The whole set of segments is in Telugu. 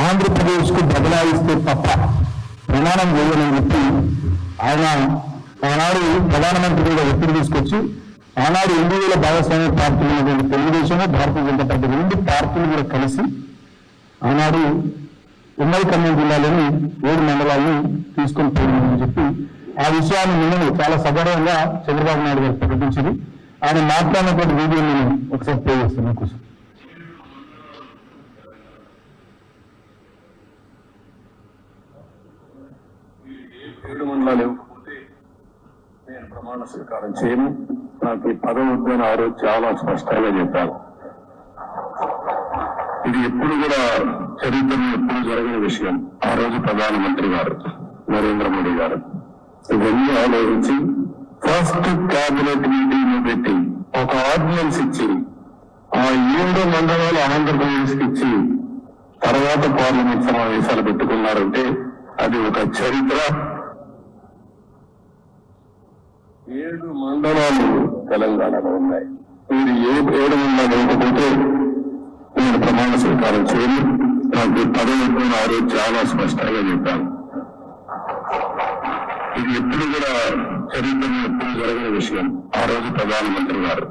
ఆంధ్రప్రదేశ్కు బదలాయిస్తే తప్ప ప్రమాణం చేయని చెప్పి ఆయన ఆనాడు ప్రధానమంత్రి మీద ఒత్తిడి తీసుకొచ్చి ఆనాడు ఎన్డీఏల భాగస్వామ్య పార్టీలు ఉన్నటువంటి తెలుగుదేశము భారతీయ జనతా పార్టీ రెండు పార్టీలు కూడా కలిసి ఆనాడు ఉమ్మడి ఖమ్మం జిల్లాలోని ఏడు మండలాలను తీసుకొని పోయిందని చెప్పి ఆ విషయాన్ని నిన్న చాలా సగర్వంగా చంద్రబాబు నాయుడు గారు ప్రకటించింది. ఆయన మాట్లాడినటువంటి వీడియో నేను ఒకసారి ప్లే చేస్తాను కోసం ఏడు మండలాలు ఇవ్వకపోతే నేను ప్రమాణ స్వీకారం చేయను. నాకు ఈ పదవి వద్దని ఆ రోజు చాలా స్పష్టంగా చెప్పాను ఇది ఎప్పుడు కూడా చరిత్రలో ఎప్పుడు జరగని విషయం. ఆ రోజు ప్రధానమంత్రి గారు నరేంద్ర మోడీ గారు ఇవన్నీ ఆలోచించి ఫస్ట్ కేబినెట్ మీటింగ్ పెట్టి ఒక ఆర్డినెన్స్ ఇచ్చి ఆ ఏడు మండలాలు ఆంధ్రప్రదేశ్ ఇచ్చి తర్వాత పార్లమెంట్ సమావేశాలు పెట్టుకున్నారంటే అది ఒక చరిత్ర. ఏడు మండలాలు తెలంగాణలో ఉన్నాయి. మీరు ఏ ఏడు మండలాలు లేకపోతే నేను ప్రమాణ స్వీకారం చేయను. నాకు పదవి ఆ రోజు చాలా స్పష్టంగా చెప్పాను ఇది ఎప్పుడు కూడా చరిత్రలో ఎప్పుడు జరగని విషయం. ఆ రోజు ప్రధానమంత్రి గారు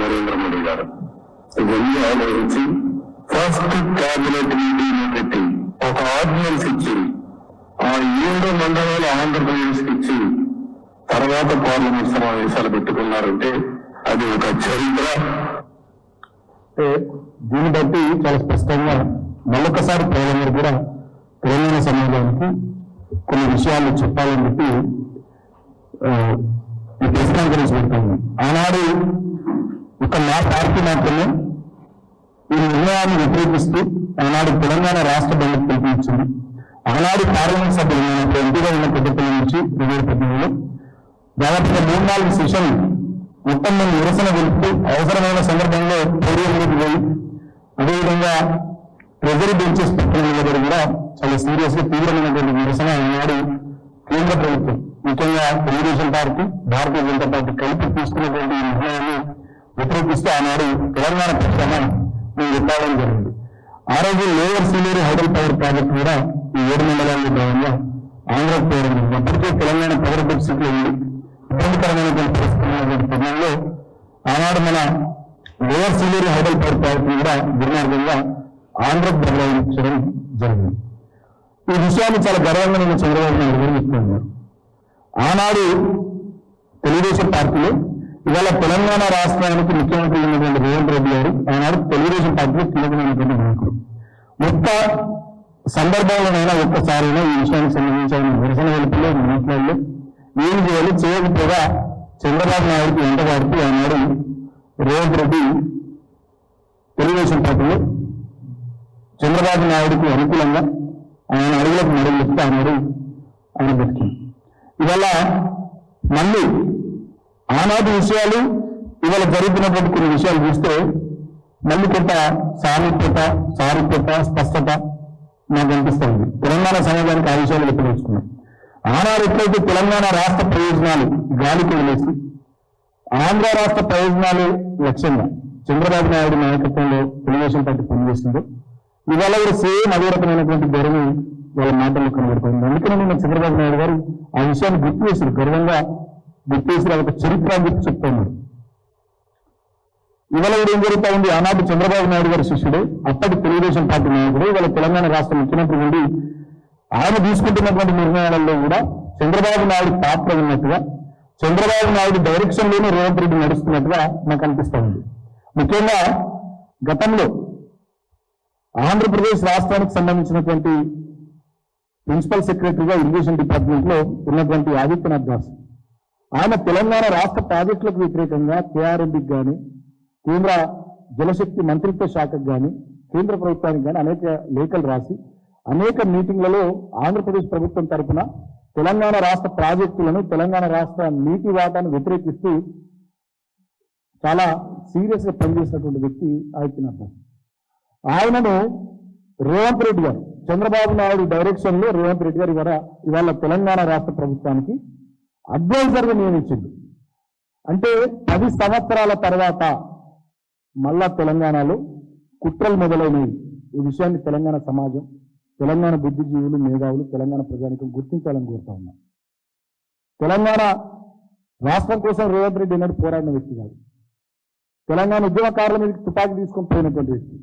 నరేంద్ర మోడీ గారు ఇవన్నీ ఆలోచించి ఫస్ట్ క్యాబినెట్ మీటింగ్ పెట్టి ఒక ఆర్డినెన్స్ ఇచ్చి ఆ ఏడు మండలాలు ఆంధ్రప్రదేశ్ ఇచ్చి తర్వాత పార్లమెంట్ సమావేశాలు పెట్టుకున్నారంటే అది ఒక చరిత్ర. అంటే దీన్ని బట్టి చాలా స్పష్టంగా మళ్ళొకసారి ప్రజలందరూ కూడా తెలంగాణ సమాజానికి కొన్ని విషయాలు చెప్పాలని చెప్పి ఈ ప్రెస్ కాన్ఫరెన్స్ పెడతాము ఆనాడు ఒక నా పార్టీ మాత్రమే ఈ నిర్ణయాన్ని వ్యతిరేకిస్తూ ఆనాడు తెలంగాణ రాష్ట్ర బంధుకు పిలిపించింది ఆనాడు పార్లమెంట్ సభ్యులు ఎంపీగా ఉన్న పెద్దపల్లి నుంచి రెండు పద్దెనిమిదిలో దాదాపుగా మూడు నాలుగు సెషన్లు మొత్తం మేము నిరసన తెలుపుతూ అవసరమైన సందర్భంలో పోడియంలోకి పోయి అదేవిధంగా ట్రెజరీ బెంచెస్ పెట్టడం దగ్గర కూడా చాలా సీరియస్గా తీవ్రమైనటువంటి నిరసన ఈనాడు కేంద్ర ప్రభుత్వం ముఖ్యంగా తెలుగుదేశం పార్టీ భారతీయ జనతా పార్టీ కలిపి తీసుకున్నటువంటి ఈ నిర్ణయాన్ని వ్యతిరేకిస్తూ ఆనాడు తెలంగాణ పక్షాన మేము చెప్పడం జరిగింది ఆ రోజు lower senior hydel power project కూడా ఈ ఏడు మండలాల్లో భాగంగా ఆంధ్రకు పోవడం జరిగింది. తెలంగాణ పవర్ డెఫిసిట్లో ఉంది ఇబ్బందికరమైనటువంటి పరిస్థితి తరుణంలో ఆనాడు మన లోయర్ సీనియర్ హైడల్ పవర్ కూడా దుర్మార్గంగా ఆంధ్రకు బదలాయించడం జరిగింది. ఈ విషయాన్ని చాలా గర్వంగా నేను చంద్రబాబు నాయుడు గారు చెప్తున్నాను. ఆనాడు తెలుగుదేశం పార్టీలో ఇవాళ తెలంగాణ రాష్ట్రానికి ముఖ్యమంత్రి అయినటువంటి రేవంత్ రెడ్డి గారు ఆనాడు తెలుగుదేశం పార్టీలో కీలకమైనటువంటి నాయకుడు. ఒక్క సందర్భంలోనైనా ఒక్కసారైనా ఈ విషయానికి సంబంధించి ఆయన నిరసన వెలుపులో మాట్లాడలేదు. ఏం చేయాలి? చేయకపోగా చంద్రబాబు నాయుడుకి వెంట కాబట్టి ఆనాడు రేవంత్ రెడ్డి తెలుగుదేశం పార్టీలో చంద్రబాబు నాయుడుకి అనుకూలంగా ఆయన అడుగులకు మడుగులు ఇస్తే ఆనాడు ఆయన బతికింది ఇవాళ మళ్ళీ ఆనాటి విషయాలు ఇవాళ జరుగుతున్నటువంటి కొన్ని విషయాలు చూస్తే మళ్ళీ కొంత సారూప్యత సారూప్యత స్పష్టత నాకు అనిపిస్తుంది తెలంగాణ సమాజానికి ఆ విషయాలు వ్యతిరేకిస్తున్నాం ఆనాడు ఎట్లయితే తెలంగాణ రాష్ట్ర ప్రయోజనాలు గాలికి వదిలేసి ఆంధ్ర రాష్ట్ర ప్రయోజనాలు లక్ష్యంగా చంద్రబాబు నాయుడు నాయకత్వంలో తెలుగుదేశం పార్టీ పనిచేస్తుందో ఇవాళ కూడా సేమ్ అదే రకమైనటువంటి గౌరవం వాళ్ళ మాటల్లో కనబడుతుంది. అందుకని నేను చంద్రబాబు నాయుడు గారు ఆ విషయాన్ని గుర్తు చేశారు. గర్వంగా గుర్తు చేసి ఒక చరిత్ర గుర్తు చెప్తున్నాడు ఇవాళ కూడా ఏం జరుగుతా ఉంది? ఆనాటి చంద్రబాబు నాయుడు గారి శిష్యుడు అప్పటి తెలుగుదేశం పార్టీ నాయకుడు ఇవాళ తెలంగాణ రాష్ట్ర ముఖ్యమంత్రి నుండి ఆయన తీసుకుంటున్నటువంటి నిర్ణయాలలో కూడా చంద్రబాబు నాయుడు పాత్ర ఉన్నట్టుగా చంద్రబాబు నాయుడు డైరెక్షన్లోనే రేవంత్ రెడ్డి నడుస్తున్నట్టుగా నాకు అనిపిస్తుంది. ముఖ్యంగా గతంలో ఆంధ్రప్రదేశ్ రాష్ట్రానికి సంబంధించినటువంటి ప్రిన్సిపల్ సెక్రటరీగా ఇరిగేషన్ డిపార్ట్మెంట్లో ఉన్నటువంటి ఆదిత్యనాథ్ దాస్ ఆయన తెలంగాణ రాష్ట్ర ప్రాజెక్టులకు వ్యతిరేకంగా కేఆర్ఎండికి కానీ కేంద్ర జలశక్తి మంత్రిత్వ శాఖకు కానీ కేంద్ర ప్రభుత్వానికి కానీ అనేక లేఖలు రాసి అనేక మీటింగ్లలో ఆంధ్రప్రదేశ్ ప్రభుత్వం తరఫున తెలంగాణ రాష్ట్ర ప్రాజెక్టులను తెలంగాణ రాష్ట్ర నీటి వాటాను వ్యతిరేకిస్తూ చాలా సీరియస్గా పనిచేసినటువంటి వ్యక్తి ఆదిత్యనాథ్ ఆయనను రేవంత్ రెడ్డి గారు చంద్రబాబు నాయుడు డైరెక్షన్లో రేవంత్ రెడ్డి గారు ఇవాళ ఇవాళ తెలంగాణ రాష్ట్ర ప్రభుత్వానికి అడ్వైజర్గా నియమించింది అంటే పది సంవత్సరాల తర్వాత మళ్ళా తెలంగాణలో కుట్రలు మొదలైనవి. ఈ విషయాన్ని తెలంగాణ సమాజం తెలంగాణ బుద్ధిజీవులు మేధావులు తెలంగాణ ప్రజానికం గుర్తించాలని కోరుతా ఉన్నా. తెలంగాణ రాష్ట్రం కోసం రేవంత్ రెడ్డి ఎన్నడూ పోరాడిన వ్యక్తి కాదు. తెలంగాణ ఉద్యమకారుల మీద తుపాకీ తీసుకొని పోయినటువంటి వ్యక్తి.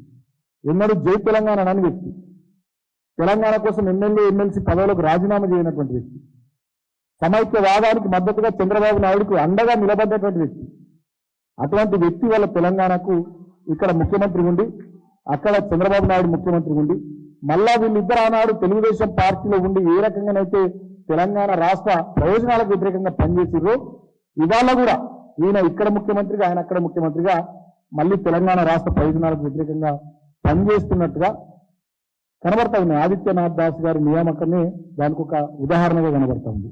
ఎన్నడూ జై తెలంగాణ అనని వ్యక్తి. తెలంగాణ కోసం ఎమ్మెల్యే ఎమ్మెల్సీ పదవులకు రాజీనామా చేయనటువంటి వ్యక్తి. సమైక్యవాదానికి మద్దతుగా చంద్రబాబు నాయుడుకు అండగా నిలబడ్డటువంటి వ్యక్తి. అటువంటి వ్యక్తి వల్ల తెలంగాణకు ఇక్కడ ముఖ్యమంత్రి ఉండి అక్కడ చంద్రబాబు నాయుడు ముఖ్యమంత్రి ఉండి మళ్ళా వీళ్ళిద్దరు ఆనాడు తెలుగుదేశం పార్టీలో ఉండి ఏ రకంగానైతే తెలంగాణ రాష్ట్ర ప్రయోజనాలకు వ్యతిరేకంగా పనిచేసిర్రో ఇవాళ కూడా ఈయన ఇక్కడ ముఖ్యమంత్రిగా ఆయన అక్కడ ముఖ్యమంత్రిగా మళ్ళీ తెలంగాణ రాష్ట్ర ప్రయోజనాలకు వ్యతిరేకంగా పనిచేస్తున్నట్టుగా కనబడతా ఉంది. ఆదిత్యనాథ్ దాస్ గారి నియామకమే దానికి ఒక ఉదాహరణగా కనబడతా ఉంది.